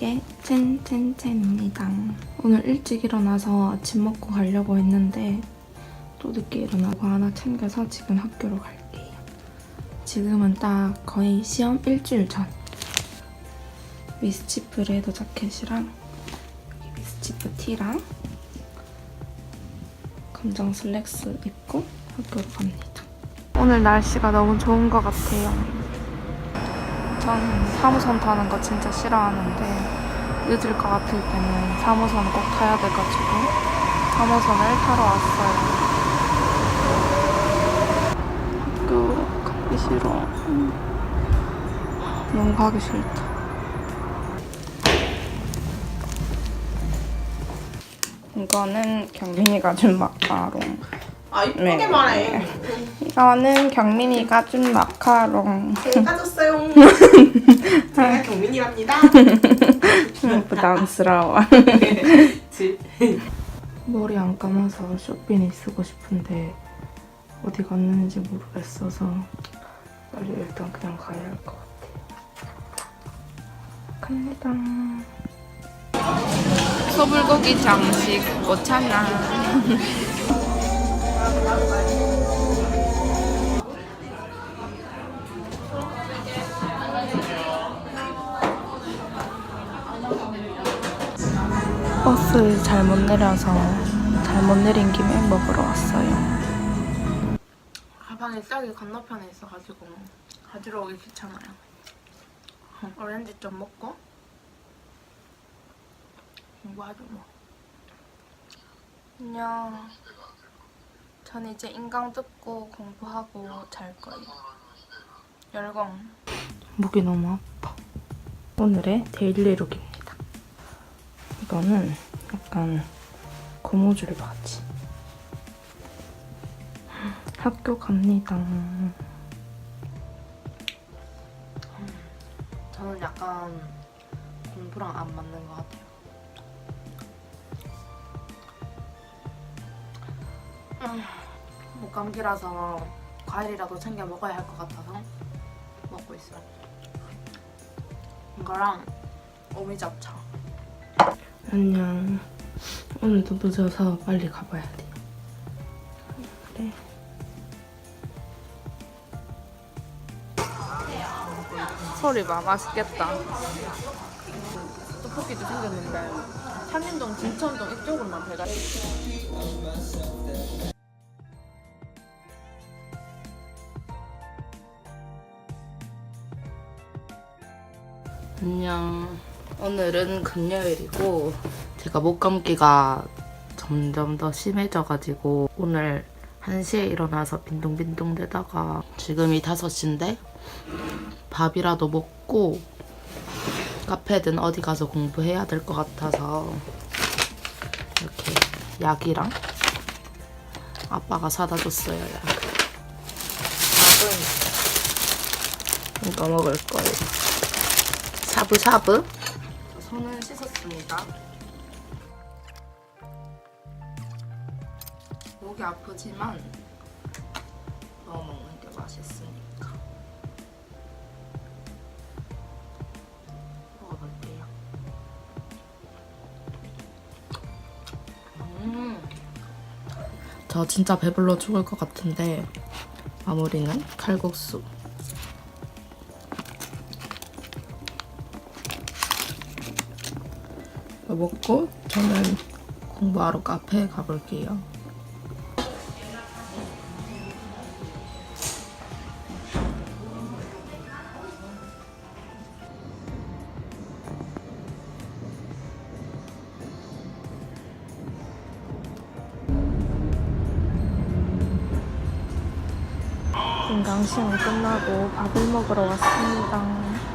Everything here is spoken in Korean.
함께 첸첸첸입니다. 오늘 일찍 일어나서 아침 먹고 가려고 했는데 또 늦게 일어나고 하나 챙겨서 지금 학교로 갈게요. 지금은 딱 거의 시험 일주일 전. 미스치프 레더 자켓이랑 미스치프 티랑 검정 슬랙스 입고 학교로 갑니다. 오늘 날씨가 너무 좋은 것 같아요. 전 3호선 타는 거 진짜 싫어하는데 늦을 것 같을 때는 3호선 꼭 타야 돼가지고 3호선을 타러 왔어요. 학교 가기 싫어. 음. 너무 가기 싫다. 이거는 경민이가 준 마카롱. 아 이쁘게 네. 말해. 이거는 경민이가 준 마카롱. 제가 까줬어요. 제가 경민이랍니다. 음, 부담스러워. 지. 머리 안 감아서 쇼핑이 쓰고 싶은데 어디 갔는지 모르겠어서 빨리 일단 그냥 가야 할 것 같아요. 갑니다. 소불고기 장식 5,000 원. 버스 잘못 내려서 잘못 내린 김에 먹으러 왔어요. 가방에 짝이 건너편에 있어가지고 가지러 오기 귀찮아요. 오렌지 좀 먹고 공부하죠 뭐. 안녕. 전 이제 인강 듣고 공부하고 잘 거예요. 열공. 목이 너무 아파. 오늘의 데일리 룩입니다. 이거는 약간 고무줄 바지. 학교 갑니다. 저는 약간 공부랑 안 맞는 것 같아요. 음, 목 감기라서 과일이라도 챙겨 먹어야 할 것 같아서 먹고 있어요. 이거랑 오미잡차. 안녕. 오늘도 늦어서 빨리 가봐야 돼. 그래. 소리 봐, 맛있겠다. 떡볶이도 생겼는데 산림동, 진천동 이쪽으로만 배가. 안녕. 오늘은 금요일이고 제가 목 감기가 점점 더 심해져가지고 오늘 1시에 일어나서 빈둥빈둥 대다가 지금이 5시인데 밥이라도 먹고 카페든 어디 가서 공부해야 될 것 같아서 이렇게 약이랑 아빠가 사다 줬어요 약. 밥은 이거 먹을 거예요. 샤브샤브 손은 씻었습니다. 목이 아프지만 넣어 먹는 게 맛있으니까. 먹어볼게요. 음. 저 진짜 배불러 죽을 것 같은데 마무리는 칼국수 먹고 저는 공부하러 카페에 가볼게요. 인강 시험 끝나고 밥을 먹으러 왔습니다.